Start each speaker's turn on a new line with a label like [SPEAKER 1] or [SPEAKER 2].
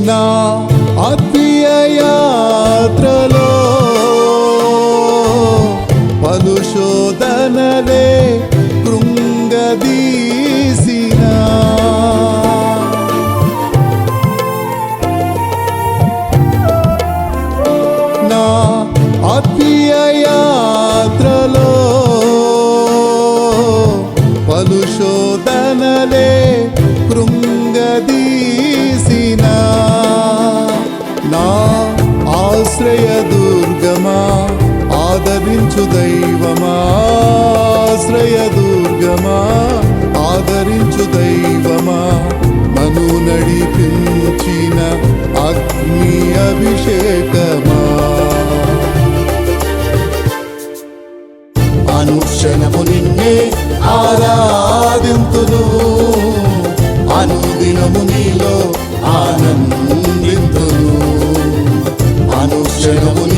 [SPEAKER 1] నా ఆత్మీయ యాత్రలో పలు శోధనలే నా ఆత్మీయ యాత్రలో పలు ఆశ్రయ దుర్గమా? ఆదరించు దైవమా? ఆశ్రయ దుర్గమా? ఆదరించు దైవమా? మను నడిపించిన అగ్ని అభిషేకమా? అనుక్షణము నిన్నే ఆరాధింతును. అనుదినము నీ అనుక్షణము